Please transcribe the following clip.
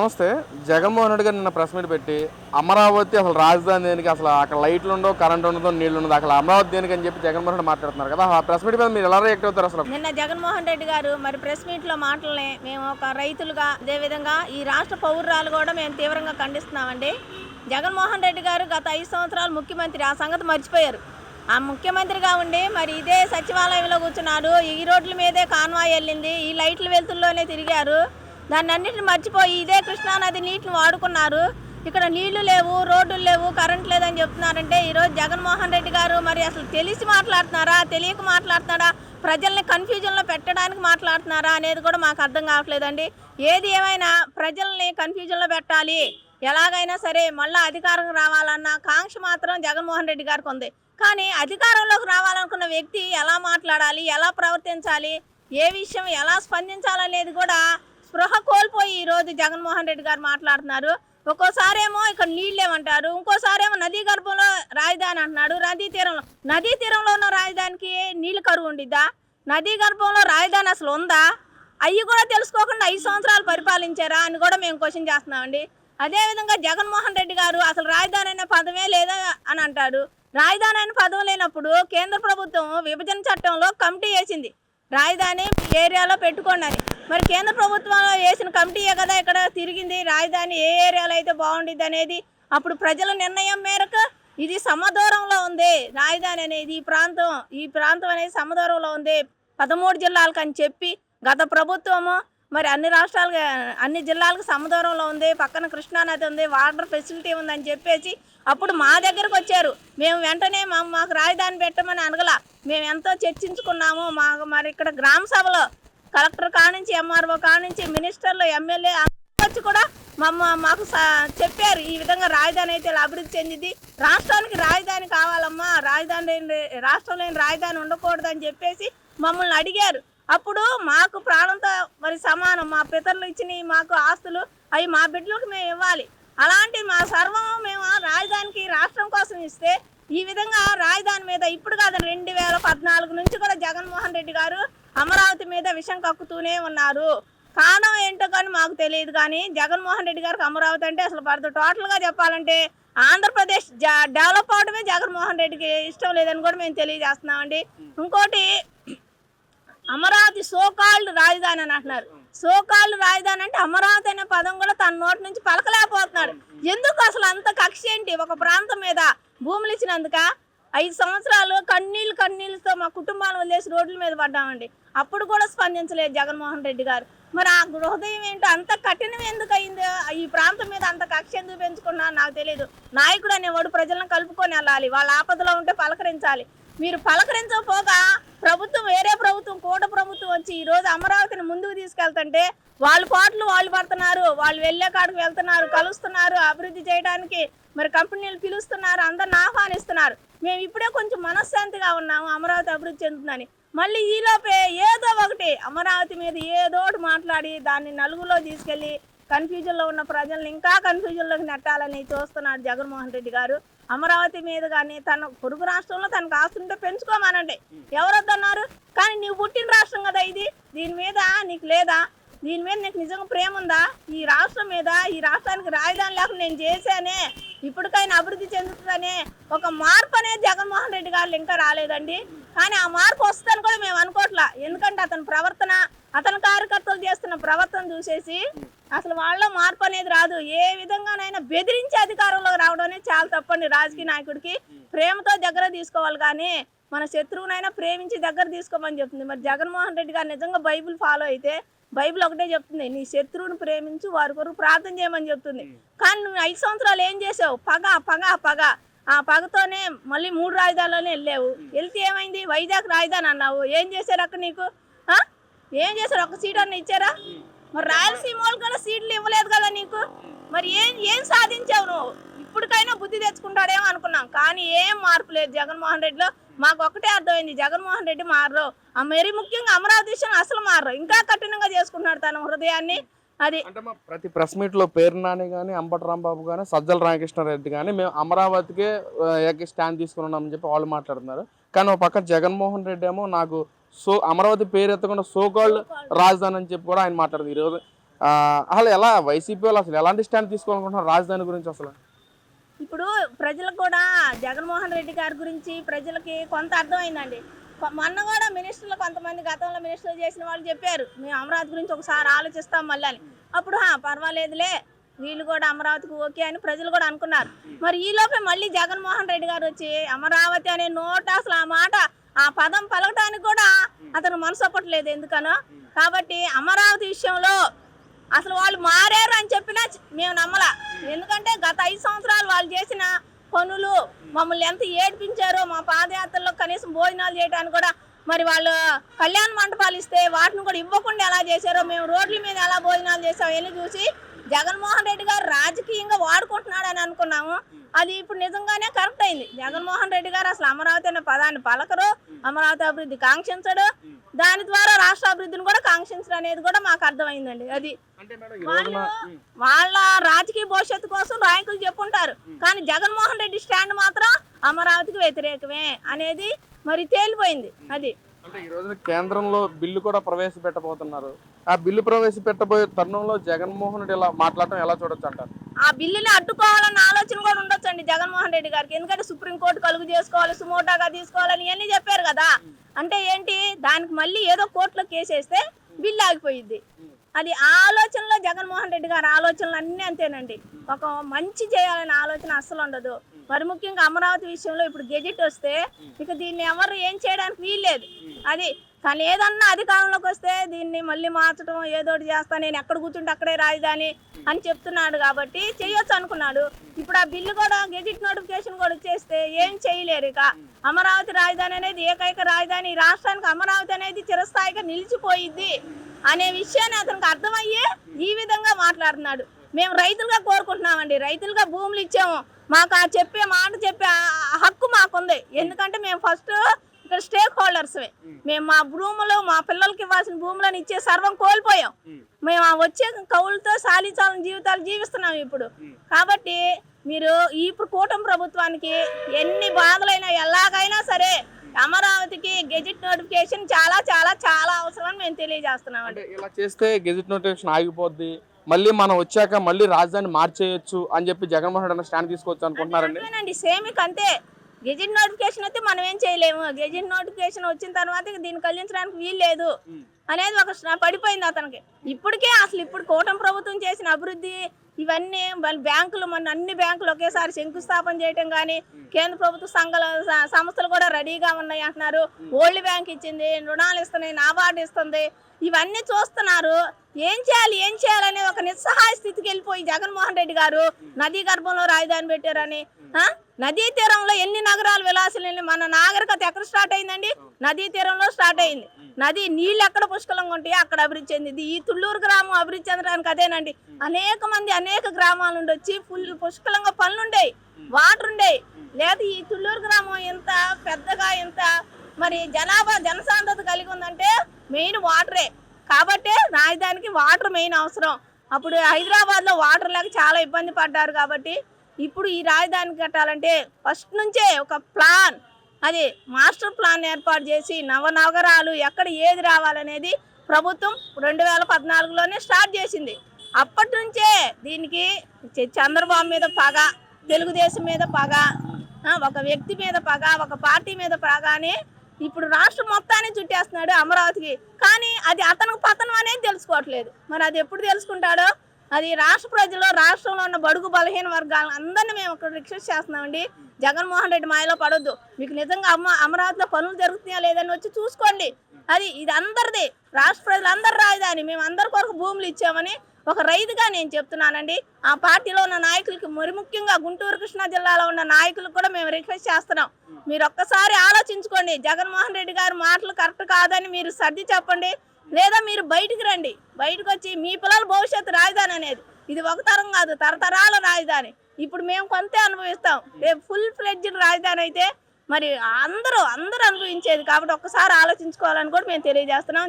నమస్తే. జగన్మోహన్ రెడ్డి గారు నిన్న ప్రెస్ మీట్ పెట్టి అమరావతి అసలు రాజధాని దేనికి అసలు అక్కడ లైట్లు ఉండవు కరెంట్ ఉండదు నీళ్ళు ఉండదు అసలు అమరావతి దేనికి అని చెప్పి జగన్మోహన్ రెడ్డి మాట్లాడుతున్నారు కదా. ఆ ప్రెస్ మీట్ మీద మీరు ఎలా రియాక్ట్ అవుతారు అసలు? నిన్న జగన్మోహన్ రెడ్డి గారు మరి ప్రెస్ మీట్లో మాటలనే మేము ఒక రైతులుగా అదేవిధంగా ఈ రాష్ట్ర పౌరురాలు కూడా మేము తీవ్రంగా ఖండిస్తున్నామండి. జగన్మోహన్ రెడ్డి గారు గత ఐదు సంవత్సరాలు ముఖ్యమంత్రి ఆ సంగతి మర్చిపోయారు. ఆ ముఖ్యమంత్రిగా ఉండి మరి ఇదే సచివాలయంలో కూర్చున్నారు. ఈ రోడ్ల మీదే కాన్వాయ్ వెళ్ళింది. ఈ లైట్ల వెలుతుల్లోనే తిరిగారు. దాన్ని అన్నింటిని మర్చిపోయి ఇదే కృష్ణానది నీటిని వాడుకున్నారు. ఇక్కడ నీళ్ళు లేవు రోడ్లు లేవు కరెంట్ లేదని చెప్తున్నారంటే ఈరోజు జగన్మోహన్ రెడ్డి గారు మరి అసలు తెలిసి మాట్లాడుతున్నారా తెలియక మాట్లాడుతున్నారా ప్రజల్ని కన్ఫ్యూజన్లో పెట్టడానికి మాట్లాడుతున్నారా అనేది కూడా మాకు అర్థం కావట్లేదండి. ఏది ఏమైనా ప్రజల్ని కన్ఫ్యూజన్లో పెట్టాలి. ఎలాగైనా సరే మళ్ళీ అధికారం రావాలన్న కాంక్ష మాత్రం జగన్మోహన్ రెడ్డి గారికి ఉంది. కానీ అధికారంలోకి రావాలనుకున్న వ్యక్తి ఎలా మాట్లాడాలి ఎలా ప్రవర్తించాలి ఏ విషయం ఎలా స్పందించాలనేది కూడా స్పృహ కోల్పోయి ఈరోజు జగన్మోహన్ రెడ్డి గారు మాట్లాడుతున్నారు. ఒక్కోసారి ఏమో ఇక్కడ నీళ్ళేమంటారు ఇంకోసారి ఏమో నదీ గర్భంలో రాజధాని అంటున్నాడు. నదీ తీరంలో నదీ తీరంలో ఉన్న రాజధానికి నీళ్ళు కరువు ఉండిద్దా? నదీ గర్భంలో రాజధాని అసలు ఉందా? అవి కూడా తెలుసుకోకుండా ఐదు సంవత్సరాలు పరిపాలించారా అని కూడా మేము క్వశ్చన్ చేస్తున్నామండి. అదేవిధంగా జగన్మోహన్ రెడ్డి గారు అసలు రాజధాని అనే పదమే లేదా అని అంటాడు. రాజధాని అనే పదం లేనప్పుడు కేంద్ర ప్రభుత్వం విభజన చట్టంలో కమిటీ వేసింది. రాజధాని ఏరియాలో పెట్టుకోండి అని. మరి కేంద్ర ప్రభుత్వంలో వేసిన కమిటీయే కదా ఇక్కడ తిరిగింది. రాజధాని ఏ ఏరియాలో అయితే బాగుండిద్ది అనేది అప్పుడు ప్రజల నిర్ణయం మేరకు ఇది సమదూరంలో ఉంది. రాజధాని అనేది ఈ ప్రాంతం ఈ ప్రాంతం అనేది సమదూరంలో ఉంది. పదమూడు జిల్లాలకు అని చెప్పి గత ప్రభుత్వము మరి అన్ని రాష్ట్రాలకు అన్ని జిల్లాలకు సమదూరంలో ఉంది. పక్కన కృష్ణానది ఉంది వాటర్ ఫెసిలిటీ ఉందని చెప్పేసి అప్పుడు మా దగ్గరకు వచ్చారు. మేము వెంటనే మా మాకు రాజధాని పెట్టమని అనగల మేము ఎంతో చర్చించుకున్నాము. మాకు మరి ఇక్కడ గ్రామ సభలో కలెక్టర్ కానించి ఎంఆర్ఓ కానించి మినిస్టర్లు ఎమ్మెల్యే వచ్చి కూడా మమ్మ మాకు స- చెప్పారు. ఈ విధంగా రాజధాని అయితే ఇలా అభివృద్ధి చెందింది. రాష్ట్రానికి రాజధాని కావాలమ్మా. రాజధాని లేని రాష్ట్రం లేని రాజధాని ఉండకూడదు అని చెప్పేసి మమ్మల్ని అడిగారు. అప్పుడు మాకు ప్రాణంతో మరి సమానం. మా పితరులు ఇచ్చిన మాకు ఆస్తులు అవి మా బిడ్డలకు మేము ఇవ్వాలి. అలాంటి మా సర్వం మేము రాజధానికి రాష్ట్రం కోసం ఇస్తే ఈ విధంగా రాజధాని మీద ఇప్పుడు కాదు రెండు వేల పద్నాలుగు నుంచి కూడా జగన్మోహన్ రెడ్డి గారు అమరావతి మీద విషం కక్కుతూనే ఉన్నారు. కారణం ఏంటో కానీ మాకు తెలియదు కానీ జగన్మోహన్ రెడ్డి గారికి అమరావతి అంటే అసలు పడదు. టోటల్గా చెప్పాలంటే ఆంధ్రప్రదేశ్ డెవలప్ అవడమే జగన్మోహన్ రెడ్డికి ఇష్టం లేదని కూడా మేము తెలియజేస్తున్నామండి. ఇంకోటి అమరావతి సోకాల్డ్ రాజధాని అని అంటున్నారు. సోకాల్డ్ రాజధాని అంటే అమరావతి అనే పదం కూడా తన నోటి నుంచి పలకలేకపోతున్నాడు. ఎందుకు అసలు అంత కక్ష ఏంటి? ఒక ప్రాంతం మీద భూములు ఇచ్చినందుక? ఐదు సంవత్సరాలు కన్నీళ్ళు కన్నీళ్ళతో మా కుటుంబాలు వదిలేసి రోడ్ల మీద పడ్డామండి. అప్పుడు కూడా స్పందించలేదు జగన్మోహన్ రెడ్డి గారు. మరి ఆ హృదయం ఏంటో అంత కఠినం ఎందుకు అయిందో? ఈ ప్రాంతం మీద అంత కక్ష ఎందుకు పెంచుకున్నా నాకు తెలియదు నాయకుడు అనేవాడు ప్రజలను కలుపుకొని వెళ్ళాలి. వాళ్ళ ఆపదలో ఉంటే పలకరించాలి. మీరు పలకరించకపోగా ప్రభుత్వం వేరే ప్రభుత్వం కూట ప్రభుత్వం వచ్చి ఈ రోజు అమరావతిని ముందుకు తీసుకెళ్తుంటే వాళ్ళ పాటలు వాళ్ళు పడుతున్నారు వాళ్ళు వెళ్ళే కాడికి వెళ్తున్నారు కలుస్తున్నారు అభివృద్ధి చేయడానికి మరి కంపెనీలు పిలుస్తున్నారు అందరిని ఆహ్వానిస్తున్నారు. మేము ఇప్పుడే కొంచెం మనశ్శాంతిగా ఉన్నాము అమరావతి అభివృద్ధి చెందుతుందని. మళ్ళీ ఈలోపే ఏదో ఒకటి అమరావతి మీద ఏదో ఒకటి మాట్లాడి దాన్ని నలుగులో తీసుకెళ్ళి కన్ఫ్యూజన్లో ఉన్న ప్రజలను ఇంకా కన్ఫ్యూజన్లోకి నెట్టాలని చూస్తున్నాడు జగన్మోహన్ రెడ్డి గారు. అమరావతి మీద కానీ తన పొరుగు రాష్ట్రంలో తనకు ఆస్తుంటే పెంచుకోమానండి. ఎవరొద్దన్నారు? కానీ నీవు పుట్టిన రాష్ట్రం కదా ఇది. దీని మీద నీకు లేదా? దీని మీద నీకు నిజంగా ప్రేమ ఉందా? ఈ రాష్ట్రం మీద ఈ రాష్ట్రానికి రాజధాని లేకుండా నేను చేశానే ఇప్పటికైనా అభివృద్ధి చెందుతుందనే ఒక మార్పు అనేది జగన్మోహన్ రెడ్డి గారు ఇంకా రాలేదండి. కానీ ఆ మార్పు వస్తుందని కూడా మేము అనుకోవట్లా. ఎందుకంటే అతని ప్రవర్తన అతని కార్యకర్తలు చేస్తున్న ప్రవర్తన చూసేసి అసలు వాళ్ళ మార్పు అనేది రాదు. ఏ విధంగానైనా బెదిరించి అధికారంలోకి రావడం అనేది చాలా తప్పండి రాజకీయ నాయకుడికి. ప్రేమతో దగ్గర తీసుకోవాలి కానీ మన శత్రువునైనా ప్రేమించి దగ్గర తీసుకోమని చెప్తుంది. మరి జగన్మోహన్ రెడ్డి గారు నిజంగా బైబిల్ ఫాలో అయితే బైబిల్ ఒకటే చెప్తుంది. నీ శత్రువుని ప్రేమించు వారి కొరకు ప్రార్థన చేయమని చెప్తుంది. కానీ నువ్వు ఐదు సంవత్సరాలు ఏం చేసావు? పగ పగ పగ. ఆ పగతోనే మళ్ళీ మూడు రాజధానిలోనే వెళ్ళావు. వెళ్తే ఏమైంది? వైజాగ్ రాజధాని అన్నావు. ఏం చేశారు అక్కడ నీకు? ఏం చేశారు? ఒక సీట్ అన్న ఇచ్చారా? మరి రాయలసీమ వాళ్ళు కూడా సీట్లు ఇవ్వలేదు కదా నీకు? మరి ఏం ఏం సాధించావు నువ్వు? ఇప్పటికైనా బుద్ధి తెచ్చుకుంటాడేమో అనుకున్నాం. కానీ ఏం మార్పు లేదు. జగన్మోహన్ రెడ్డిలో మాకు ఒకటే అర్థమైంది. జగన్మోహన్ రెడ్డి మారరు. ఆ మరీ ముఖ్యంగా అమరావతి విషయం అసలు మారరు. ఇంకా కఠినంగా చేసుకుంటున్నాడు తన హృదయాన్ని. అది అంటే మా ప్రతి ప్రెస్ మీట్లో పేరు నాని కానీ అంబటి రాంబాబు కానీ సజ్జల రామకృష్ణారెడ్డి కానీ మేము అమరావతికే స్టాండ్ తీసుకుని ఉన్నామని చెప్పి వాళ్ళు మాట్లాడుతున్నారు. కానీ ఒక పక్క జగన్మోహన్ రెడ్డి ఏమో నాకు సో అమరావతి పేరు ఎత్తకుండా సోకాళ్ళు రాజధాని అని చెప్పి కూడా ఆయన మాట్లాడుతుంది ఈరోజు అసలు ఎలా వైసీపీ వాళ్ళు అసలు ఎలాంటి స్టాండ్ తీసుకోవాలనుకుంటున్నారు రాజధాని గురించి అసలు? ఇప్పుడు ప్రజలకు కూడా జగన్మోహన్ రెడ్డి గారి గురించి ప్రజలకి కొంత అర్థమైందండి. మొన్న కూడా మినిస్టర్లు కొంతమంది గతంలో మినిస్టర్లు చేసిన వాళ్ళు చెప్పారు మేము అమరావతి గురించి ఒకసారి ఆలోచిస్తాం మళ్ళీ అని. అప్పుడు "హా, పర్వాలేదులే వీళ్ళు కూడా అమరావతికి ఓకే అని ప్రజలు కూడా అనుకున్నారు. మరి ఈలోపే మళ్ళీ జగన్మోహన్ రెడ్డి గారు వచ్చి అమరావతి అనే నోట అసలు ఆ మాట ఆ పదం పలకటానికి కూడా అతను మనసొప్పట్లేదు ఎందుకనో. కాబట్టి అమరావతి విషయంలో అసలు వాళ్ళు మారారు అని చెప్పినా మేము నమ్మలా. ఎందుకంటే గత ఐదు సంవత్సరాలు వాళ్ళు చేసిన పనులు మమ్మల్ని ఎంత ఏడిపించారో మా పాదయాత్రలో కనీసం భోజనాలు చేయడానికి కూడా మరి వాళ్ళు కళ్యాణ మంటపాలు ఇస్తే వాటిని కూడా ఇవ్వకుండా ఎలా చేశారో మేము రోడ్ల మీద ఎలా భోజనాలు చేసాం ఎన్ని చూసి జగన్మోహన్ రెడ్డి గారు రాజకీయంగా వాడుకుంటున్నాడు అని అనుకున్నాము. అది ఇప్పుడు నిజంగానే కరెక్ట్ అయింది. జగన్మోహన్ రెడ్డి గారు అసలు అమరావతి అనే పదాన్ని పలకరు అమరావతి అభివృద్ధి కాంక్షించడు. దాని ద్వారా రాష్ట్ర అభివృద్ధిని కూడా కాంక్షించడం అనేది కూడా మాకు అర్థమైందండి. అది ఉమ్, వాళ్ళ రాజకీయ భవిష్యత్తు కోసం నాయకులు చెప్పుంటారు. కానీ జగన్మోహన్ రెడ్డి స్టాండ్ మాత్రం అమరావతికి వ్యతిరేకమే అనేది మరి తేలిపోయింది. అది అంటే ఈ రోజున కేంద్రంలో బిల్లు కూడా ప్రవేశపెట్టబోతున్నారు. ఆ బిల్లు ప్రవేశపెట్టబోయే తరుణంలో జగన్మోహన్ రెడ్డి ఇలా మాట్లాడటం ఎలా చూడొచ్చు అంటారు? ఆ బిల్లుని అడ్డుకోవాలన్న ఆలోచన కూడా ఉండొచ్చండి జగన్మోహన్ రెడ్డి గారికి. ఎందుకంటే సుప్రీంకోర్టు కలుగు చేసుకోవాలి సుమోటాగా తీసుకోవాలని ఇవన్నీ చెప్పారు కదా. అంటే ఏంటి? దానికి మళ్ళీ ఏదో కోర్టులో కేసేస్తే బిల్లు ఆగిపోయింది అది ఆలోచనలో జగన్మోహన్ రెడ్డి గారి ఆలోచనలు అన్నీ అంతేనండి. ఒక మంచి చేయాలనే ఆలోచన అస్సలు ఉండదు. మరి ముఖ్యంగా అమరావతి విషయంలో ఇప్పుడు గెజెట్ వస్తే ఇక దీన్ని ఎవరు ఏం చేయడానికి వీల్లేదు. అది కానీ ఏదన్నా అధికారంలోకి వస్తే దీన్ని మళ్ళీ మార్చడం ఏదో చేస్తా నేను ఎక్కడ కూర్చుంటే అక్కడే రాజధాని అని చెప్తున్నాడు కాబట్టి చేయొచ్చు అనుకున్నాడు. ఇప్పుడు ఆ బిల్లు కూడా గెజిట్ నోటిఫికేషన్ కూడా వచ్చేస్తే ఏం చేయలేరు ఇక. అమరావతి రాజధాని అనేది ఏకైక రాజధాని ఈ రాష్ట్రానికి అమరావతి అనేది చిరస్థాయిగా నిలిచిపోయిద్ది అనే విషయాన్ని అతనికి అర్థమయ్యే ఈ విధంగా మాట్లాడుతున్నాడు. మేము రైతులుగా కోరుకుంటున్నామండి. రైతులుగా భూములు ఇచ్చాము. మాకు ఆ చెప్పే మాట చెప్పే హక్కు మాకుంది. ఎందుకంటే మేము ఫస్ట్ ఇక్కడ స్టేక్ హోల్డర్స్వే మేము మా భూములు మా పిల్లలకి ఇవ్వాల్సిన భూములను ఇచ్చే సర్వం కోల్పోయాం. మేము వచ్చే కౌలుతో సాలిచాలని జీవితాలు జీవిస్తున్నాం ఇప్పుడు. కాబట్టి మీరు ఇప్పుడు కూటమి ప్రభుత్వానికి ఎన్ని బాధలైనా ఎలాగైనా సరే అమరావతికి గెజిట్ నోటిఫికేషన్ చాలా చాలా చాలా అవసరం అని మేము తెలియజేస్తున్నాం అంటే ఇలా చేస్తే గెజిట్ నోటిఫికేషన్ ఆగిపోద్ది. మళ్ళీ మనం వచ్చాక మళ్ళీ రాజధాని మార్చేయొచ్చు అని చెప్పి జగన్మోహన్ రెడ్డి స్టాండ్ తీసుకోవచ్చు అనుకుంటున్నారండి. సేమ్ అంతే. గెజిట్ నోటిఫికేషన్ అయితే మనం ఏం చేయలేము. గెజిట్ నోటిఫికేషన్ వచ్చిన తర్వాత దీన్ని కళ్ళించడానికి వీలు లేదు అనేది ఒక పడిపోయింది అతనికి. ఇప్పటికే అసలు ఇప్పుడు కూటమి ప్రభుత్వం చేసిన అభివృద్ధి ఇవన్నీ వాళ్ళ బ్యాంకులు మన అన్ని బ్యాంకులు ఒకేసారి శంకుస్థాపన చేయటం కానీ కేంద్ర ప్రభుత్వ సంఘాల సంస్థలు కూడా రెడీగా ఉన్నాయి అంటున్నారు. ఓల్డ్ బ్యాంక్ ఇచ్చింది రుణాలు ఇస్తున్నాయి నాబార్డు ఇస్తుంది. ఇవన్నీ చూస్తున్నారు. ఏం చేయాలి ఏం చేయాలనే ఒక నిస్సహాయ స్థితికి వెళ్ళిపోయి జగన్మోహన్ రెడ్డి గారు నదీ గర్భంలో రాజధాని పెట్టారని? నదీ తీరంలో ఎన్ని నగరాలు విలాసాలు మన నాగరికత ఎక్కడ స్టార్ట్ అయిందండి? నదీ తీరంలో స్టార్ట్ అయింది. నది నీళ్ళు ఎక్కడ పుష్కలంగా ఉంటాయో అక్కడ అభివృద్ధి చెందింది. ఈ తుళ్ళూరు గ్రామం అభివృద్ధి చెందడానికి అదేనండి. అనేక మంది అనేక గ్రామాల నుండి వచ్చి ఫుల్ పుష్కలంగా పనులు ఉండేవి వాటర్ ఉండేవి లేదా ఈ తుళ్ళూరు గ్రామం ఎంత పెద్దగా ఎంత మరి జనాభా జనసాంద్రత కలిగి ఉందంటే మెయిన్ వాటరే కాబట్టి రాజధానికి వాటర్ మెయిన్ అవసరం. అప్పుడు హైదరాబాద్లో వాటర్ లేక చాలా ఇబ్బంది పడ్డారు కాబట్టి ఇప్పుడు ఈ రాజధాని కట్టాలంటే ఫస్ట్ నుంచే ఒక ప్లాన్. అది మాస్టర్ ప్లాన్ ఏర్పాటు చేసి నవనగరాలు ఎక్కడ ఏది రావాలనేది ప్రభుత్వం రెండు వేల పద్నాలుగులోనే స్టార్ట్ చేసింది. అప్పటి నుంచే దీనికి చంద్రబాబు మీద పగ తెలుగుదేశం మీద పగ ఒక వ్యక్తి మీద పగ ఒక పార్టీ మీద పగ అని ఇప్పుడు రాష్ట్రం మొత్తాన్ని చుట్టేస్తున్నాడు అమరావతికి. కానీ అది అతనికి పతనం అనేది తెలుసుకోవట్లేదు. మరి అది ఎప్పుడు తెలుసుకుంటాడో అది రాష్ట్ర ప్రజలు రాష్ట్రంలో ఉన్న బడుగు బలహీన వర్గాలను అందరినీ మేము ఇక్కడ రిక్వెస్ట్ చేస్తున్నామండి. జగన్మోహన్ రెడ్డి మాయలో పడొద్దు. మీకు నిజంగా అమ్మ అమరావతిలో పనులు జరుగుతున్నాయా లేదని వచ్చి చూసుకోండి. అది ఇది అందరిది. రాష్ట్ర ప్రజలందరూ రాజధాని. మేము అందరి కొరకు భూములు ఇచ్చామని ఒక రైతుగా నేను చెప్తున్నానండి. ఆ పార్టీలో ఉన్న నాయకులకి మరి ముఖ్యంగా గుంటూరు కృష్ణా జిల్లాలో ఉన్న నాయకులకు కూడా మేము రిక్వెస్ట్ చేస్తున్నాం. మీరు ఒక్కసారి ఆలోచించుకోండి. జగన్మోహన్ రెడ్డి గారి మాటలు కరెక్ట్ కాదని మీరు సర్ది చెప్పండి. లేదా మీరు బయటికి రండి. బయటకు వచ్చి మీ పిల్లల భవిష్యత్తు రాజధాని అనేది. ఇది ఒక తరం కాదు తరతరాల రాజధాని. ఇప్పుడు మేము కొంతే అనుభవిస్తాం. రేపు ఫుల్ ఫ్లెడ్జ్డ్ రాజధాని అయితే మరి అందరూ అందరూ అనుభవించేది కాబట్టి ఒక్కసారి ఆలోచించుకోవాలని కూడా మేము తెలియజేస్తున్నాం.